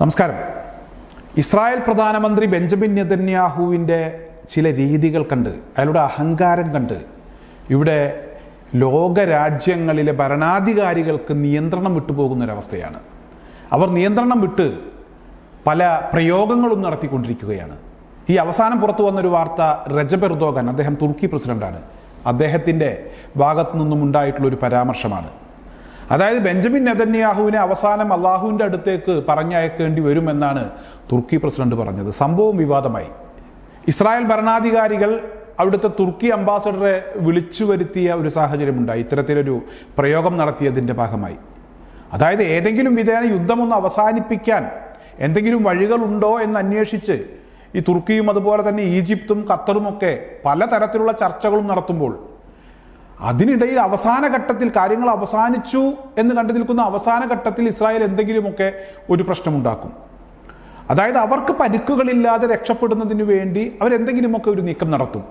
നമസ്കാരം. ഇസ്രായേൽ പ്രധാനമന്ത്രി ബെഞ്ചമിൻ നെതന്യാഹുവിന്റെ ചില രീതികൾ കണ്ട് അയാളുടെ അഹങ്കാരം കണ്ട് ഇവിടെ ലോകരാജ്യങ്ങളിലെ ഭരണാധികാരികൾക്ക് നിയന്ത്രണം വിട്ടുപോകുന്നൊരവസ്ഥയാണ്. അവർ നിയന്ത്രണം വിട്ട് പല പ്രയോഗങ്ങളും നടത്തിക്കൊണ്ടിരിക്കുകയാണ്. ഈ അവസാനം പുറത്തു വന്നൊരു വാർത്ത റജബ് എർദോഗൻ അദ്ദേഹം തുർക്കി പ്രസിഡന്റാണ്. അദ്ദേഹത്തിന്റെ ഭാഗത്തു നിന്നും ഉണ്ടായിട്ടുള്ള ഒരു പരാമർശമാണ്. അതായത് ബെഞ്ചമിൻ നെതന്യാഹുവിനെ അവസാനം അള്ളാഹുവിന്റെ അടുത്തേക്ക് പറഞ്ഞയക്കേണ്ടി വരുമെന്നാണ് തുർക്കി പ്രസിഡന്റ് പറഞ്ഞത്. സംഭവം വിവാദമായി. ഇസ്രായേൽ ഭരണാധികാരികൾ അവിടുത്തെ തുർക്കി അംബാസഡറെ വിളിച്ചു വരുത്തിയ ഒരു സാഹചര്യമുണ്ടായി. ഇത്തരത്തിലൊരു പ്രയോഗം നടത്തിയതിന്റെ ഭാഗമായി. അതായത് ഏതെങ്കിലും വിധേന യുദ്ധമൊന്ന് അവസാനിപ്പിക്കാൻ എന്തെങ്കിലും വഴികളുണ്ടോ എന്ന് അന്വേഷിച്ച് ഈ തുർക്കിയും അതുപോലെ തന്നെ ഈജിപ്തും ഖത്തറും ഖത്തറുമൊക്കെ പലതരത്തിലുള്ള ചർച്ചകളും നടത്തുമ്പോൾ അതിനിടയിൽ അവസാന ഘട്ടത്തിൽ കാര്യങ്ങൾ അവസാനിച്ചു എന്ന് കണ്ടു നിൽക്കുന്ന അവസാന ഘട്ടത്തിൽ ഇസ്രായേൽ എന്തെങ്കിലുമൊക്കെ ഒരു പ്രശ്നമുണ്ടാക്കും. അതായത് അവർക്ക് പരിക്കുകളില്ലാതെ രക്ഷപ്പെടുന്നതിന് വേണ്ടി അവരെന്തെങ്കിലുമൊക്കെ ഒരു നീക്കം നടത്തും.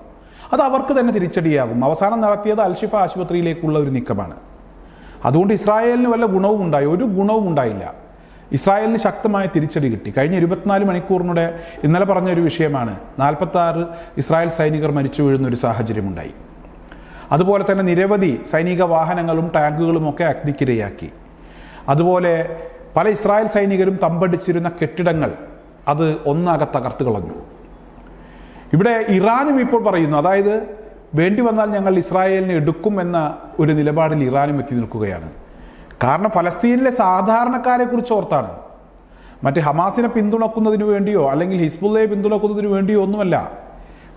അത് അവർക്ക് തന്നെ തിരിച്ചടിയാകും. അവസാനം നടത്തിയത് അൽഷിഫ ആശുപത്രിയിലേക്കുള്ള ഒരു നീക്കമാണ്. അതുകൊണ്ട് ഇസ്രായേലിന് വല്ല ഗുണവും ഉണ്ടായി? ഒരു ഗുണവും ഉണ്ടായില്ല. ഇസ്രായേലിന് ശക്തമായ തിരിച്ചടി കിട്ടി. കഴിഞ്ഞ ഇരുപത്തിനാല് മണിക്കൂറിനൂടെ ഇന്നലെ പറഞ്ഞ ഒരു വിഷയമാണ്. നാൽപ്പത്തി ഇസ്രായേൽ സൈനികർ മരിച്ചു വീഴുന്ന ഒരു സാഹചര്യമുണ്ടായി. അതുപോലെ തന്നെ നിരവധി സൈനിക വാഹനങ്ങളും ടാങ്കുകളും ഒക്കെ അഗ്നിക്കിരയാക്കി അതുപോലെ പല ഇസ്രായേൽ സൈനികരും തമ്പടിച്ചിരുന്ന കെട്ടിടങ്ങൾ അത് ഒന്നാകെ തകർത്ത് കളഞ്ഞു. ഇവിടെ ഇറാനും ഇപ്പോൾ പറയുന്നു അതായത് വേണ്ടി വന്നാൽ ഞങ്ങൾ ഇസ്രായേലിനെ എടുക്കും എന്ന ഒരു നിലപാടിൽ ഇറാനും എത്തി നിൽക്കുകയാണ്. കാരണം ഫലസ്തീനിലെ സാധാരണക്കാരെ കുറിച്ച് ഓർത്താണ്. മറ്റ് ഹമാസിനെ പിന്തുണക്കുന്നതിന് വേണ്ടിയോ അല്ലെങ്കിൽ ഹിസ്ബുള്ളയെ പിന്തുണക്കുന്നതിന് വേണ്ടിയോ ഒന്നുമല്ല.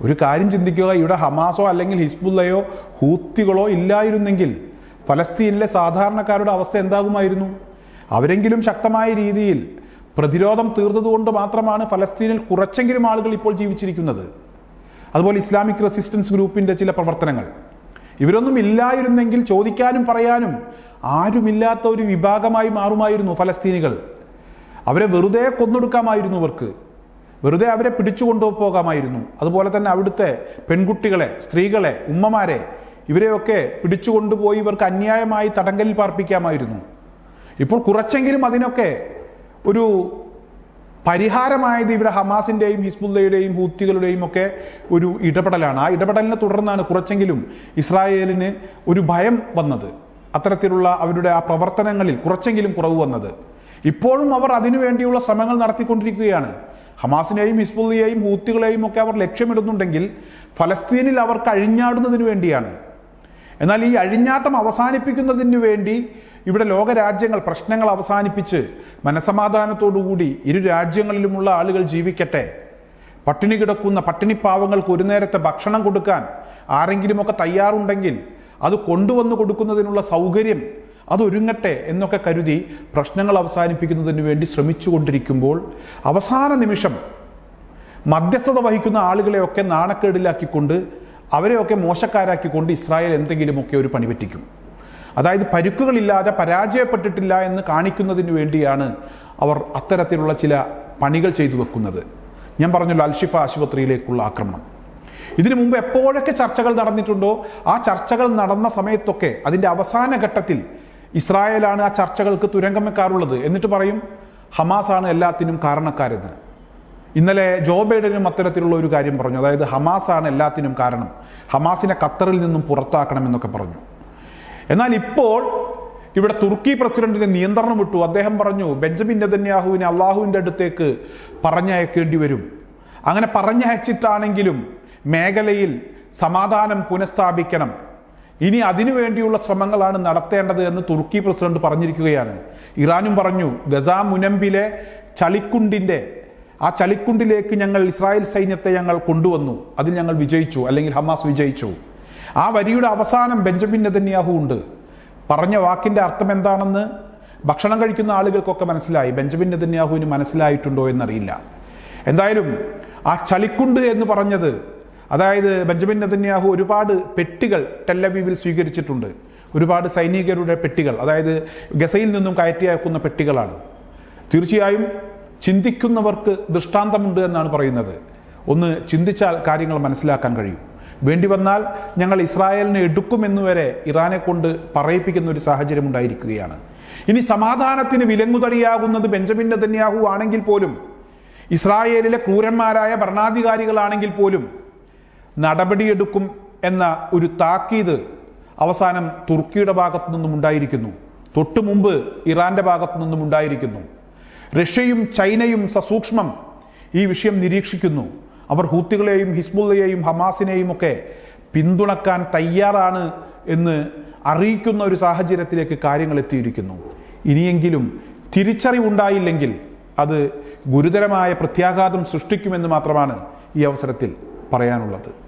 ഒരു കാര്യം ചിന്തിക്കുക ഇവിടെ ഹമാസോ അല്ലെങ്കിൽ ഹിസ്ബുല്ലയോ ഹൂത്തികളോ ഇല്ലായിരുന്നെങ്കിൽ ഫലസ്തീനിലെ സാധാരണക്കാരുടെ അവസ്ഥ എന്താകുമായിരുന്നു? അവരെങ്കിലും ശക്തമായ രീതിയിൽ പ്രതിരോധം തീർന്നതുകൊണ്ട് മാത്രമാണ് ഫലസ്തീനിൽ കുറച്ചെങ്കിലും ആളുകൾ ഇപ്പോൾ ജീവിച്ചിരിക്കുന്നത്. അതുപോലെ ഇസ്ലാമിക് റെസിസ്റ്റൻസ് ഗ്രൂപ്പിന്റെ ചില പ്രവർത്തനങ്ങൾ. ഇവരൊന്നും ഇല്ലായിരുന്നെങ്കിൽ ചോദിക്കാനും പറയാനും ആരുമില്ലാത്ത ഒരു വിഭാഗമായി മാറുമായിരുന്നു ഫലസ്തീനികൾ. അവരെ വെറുതെ കൊന്നൊടുക്കാമായിരുന്നു ഇവർക്ക്. വെറുതെ അവരെ പിടിച്ചു കൊണ്ടുപോകാമായിരുന്നു. അതുപോലെ തന്നെ അവിടുത്തെ പെൺകുട്ടികളെ സ്ത്രീകളെ ഉമ്മമാരെ ഇവരെയൊക്കെ പിടിച്ചു കൊണ്ടുപോയി ഇവർക്ക് അന്യായമായി തടങ്കലിൽ പാർപ്പിക്കാമായിരുന്നു. ഇപ്പോൾ കുറച്ചെങ്കിലും അതിനൊക്കെ ഒരു പരിഹാരമായത് ഇവിടെ ഹമാസിന്റെയും ഹിസ്ബുല്ലയുടെയും ഹൂത്തികളുടെയും ഒക്കെ ഒരു ഇടപെടലാണ്. ആ ഇടപെടലിനെ തുടർന്നാണ് കുറച്ചെങ്കിലും ഇസ്രായേലിന് ഒരു ഭയം വന്നത്. അത്തരത്തിലുള്ള അവരുടെ ആ പ്രവർത്തനങ്ങളിൽ കുറച്ചെങ്കിലും കുറവ് വന്നത്. ഇപ്പോഴും അവർ അതിനുവേണ്ടിയുള്ള ശ്രമങ്ങൾ നടത്തിക്കൊണ്ടിരിക്കുകയാണ്. ഹമാസിനെയും ഹിസ്ബുള്ളിയെയും ഹൂത്തികളെയും ഒക്കെ അവർ ലക്ഷ്യമിടുന്നുണ്ടെങ്കിൽ ഫലസ്തീനിൽ അവർ കഴിഞ്ഞാടുന്നതിന് വേണ്ടിയാണ്. എന്നാൽ ഈ അഴിഞ്ഞാട്ടം അവസാനിപ്പിക്കുന്നതിന് വേണ്ടി ഇവിടെ ലോകരാജ്യങ്ങൾ പ്രശ്നങ്ങൾ അവസാനിപ്പിച്ച് മനസമാധാനത്തോടുകൂടി ഇരു രാജ്യങ്ങളിലുമുള്ള ആളുകൾ ജീവിക്കട്ടെ. പട്ടിണി കിടക്കുന്ന പട്ടിണിപ്പാവങ്ങൾക്ക് ഒരു നേരത്തെ ഭക്ഷണം കൊടുക്കാൻ ആരെങ്കിലുമൊക്കെ തയ്യാറുണ്ടെങ്കിൽ അത് കൊണ്ടുവന്ന് കൊടുക്കുന്നതിനുള്ള സൗകര്യം അതൊരുങ്ങട്ടെ എന്നൊക്കെ കരുതി പ്രശ്നങ്ങൾ അവസാനിപ്പിക്കുന്നതിന് വേണ്ടി ശ്രമിച്ചുകൊണ്ടിരിക്കുമ്പോൾ അവസാന നിമിഷം മധ്യസ്ഥത വഹിക്കുന്ന ആളുകളെയൊക്കെ നാണക്കേടിലാക്കിക്കൊണ്ട് അവരെയൊക്കെ മോശക്കാരാക്കിക്കൊണ്ട് ഇസ്രായേൽ എന്തെങ്കിലുമൊക്കെ ഒരു പണി പറ്റിക്കും. അതായത് പരുക്കുകളില്ലാതെ പരാജയപ്പെട്ടിട്ടില്ല എന്ന് കാണിക്കുന്നതിന് വേണ്ടിയാണ് അവർ അത്തരത്തിലുള്ള ചില പണികൾ ചെയ്തു വെക്കുന്നത്. ഞാൻ പറഞ്ഞല്ലോ അൽഷിഫ ആശുപത്രിയിലേക്കുള്ള ആക്രമണം. ഇതിനു മുമ്പ് എപ്പോഴൊക്കെ ചർച്ചകൾ നടന്നിട്ടുണ്ടോ? ആ ചർച്ചകൾ നടന്ന സമയത്തൊക്കെ അതിന്റെ അവസാന ഘട്ടത്തിൽ ഇസ്രായേലാണ് ആ ചർച്ചകൾക്ക് തുരങ്കം വെക്കാറുള്ളത് എന്നിട്ട് പറയും ഹമാസാണ് എല്ലാത്തിനും കാരണക്കാരെന്ന്. ഇന്നലെ ജോ ബൈഡനും അത്തരത്തിലുള്ള ഒരു കാര്യം പറഞ്ഞു. അതായത് ഹമാസാണ് എല്ലാത്തിനും കാരണം. ഹമാസിനെ ഖത്തറിൽ നിന്നും പുറത്താക്കണമെന്നൊക്കെ പറഞ്ഞു. എന്നാൽ ഇപ്പോൾ ഇവിടെ തുർക്കി പ്രസിഡന്റിന്റെ നിയന്ത്രണം വിട്ടു. അദ്ദേഹം പറഞ്ഞു ബെഞ്ചമിൻ നെതന്യാഹുവിനെ അള്ളാഹുവിന്റെ അടുത്തേക്ക് പറഞ്ഞയക്കേണ്ടി വരും. അങ്ങനെ പറഞ്ഞയച്ചിട്ടാണെങ്കിലും മേഖലയിൽ സമാധാനം പുനഃസ്ഥാപിക്കണം. ഇനി അതിനു വേണ്ടിയുള്ള ശ്രമങ്ങളാണ് നടത്തേണ്ടത് എന്ന് തുർക്കി പ്രസിഡന്റ് പറഞ്ഞിരിക്കുകയാണ്. ഇറാനും പറഞ്ഞു ഗസ മുനമ്പിലെ ചളിക്കുണ്ടിന്റെ ആ ചളിക്കുണ്ടിലേക്ക് ഞങ്ങൾ ഇസ്രായേൽ സൈന്യത്തെ ഞങ്ങൾ കൊണ്ടുവന്നു. അതിൽ ഞങ്ങൾ വിജയിച്ചു അല്ലെങ്കിൽ ഹമാസ് വിജയിച്ചു. ആ വരിയുടെ അവസാനം ബെഞ്ചമിൻ നെതന്യാഹു ഉണ്ട്. പറഞ്ഞ വാക്കിന്റെ അർത്ഥം എന്താണെന്ന് ഭക്ഷണം കഴിക്കുന്ന ആളുകൾക്കൊക്കെ മനസ്സിലായി. ബെഞ്ചമിൻ നെതന്യാഹുവിന് മനസ്സിലായിട്ടുണ്ടോ എന്നറിയില്ല. എന്തായാലും ആ ചളിക്കുണ്ട് എന്ന് പറഞ്ഞത് അതായത് ബെഞ്ചമിൻ നെതന്യാഹു ഒരുപാട് പെട്ടികൾ ടെല്ലവീവിൽ സ്വീകരിച്ചിട്ടുണ്ട്. ഒരുപാട് സൈനികരുടെ പെട്ടികൾ അതായത് ഗസയിൽ നിന്നും കയറ്റി അയക്കുന്ന പെട്ടികളാണ്. തീർച്ചയായും ചിന്തിക്കുന്നവർക്ക് ദൃഷ്ടാന്തമുണ്ട് എന്നാണ് പറയുന്നത്. ഒന്ന് ചിന്തിച്ചാൽ കാര്യങ്ങൾ മനസ്സിലാക്കാൻ കഴിയും. വേണ്ടി വന്നാൽ ഞങ്ങൾ ഇസ്രായേലിനെ എടുക്കുമെന്ന് വരെ ഇറാനെ കൊണ്ട് പറയിപ്പിക്കുന്ന ഒരു സാഹചര്യം ഉണ്ടായിരിക്കുകയാണ്. ഇനി സമാധാനത്തിന് വിലങ്ങുതടിയാകുന്നത് ബെഞ്ചമിൻ നെതന്യാഹു ആണെങ്കിൽ പോലും ഇസ്രായേലിലെ ക്രൂരന്മാരായ ഭരണാധികാരികളാണെങ്കിൽ പോലും നടപടിയെടുക്കും എന്ന ഒരു താക്കീത് അവസാനം തുർക്കിയുടെ ഭാഗത്തു നിന്നും ഉണ്ടായിരിക്കുന്നു. തൊട്ടു മുമ്പ് ഇറാന്റെ ഭാഗത്തു നിന്നും ഉണ്ടായിരിക്കുന്നു. റഷ്യയും ചൈനയും സസൂക്ഷ്മം ഈ വിഷയം നിരീക്ഷിക്കുന്നു. അവർ ഹൂത്തികളെയും ഹിസ്ബുള്ളയെയും ഹമാസിനെയും ഒക്കെ പിന്തുണക്കാൻ തയ്യാറാണ് എന്ന് അറിയിക്കുന്ന ഒരു സാഹചര്യത്തിലേക്ക് കാര്യങ്ങൾ എത്തിയിരിക്കുന്നു. ഇനിയെങ്കിലും തിരിച്ചറിവുണ്ടായില്ലെങ്കിൽ അത് ഗുരുതരമായ പ്രത്യാഘാതം സൃഷ്ടിക്കുമെന്ന് മാത്രമാണ് ഈ അവസരത്തിൽ പറയാനുള്ളത്.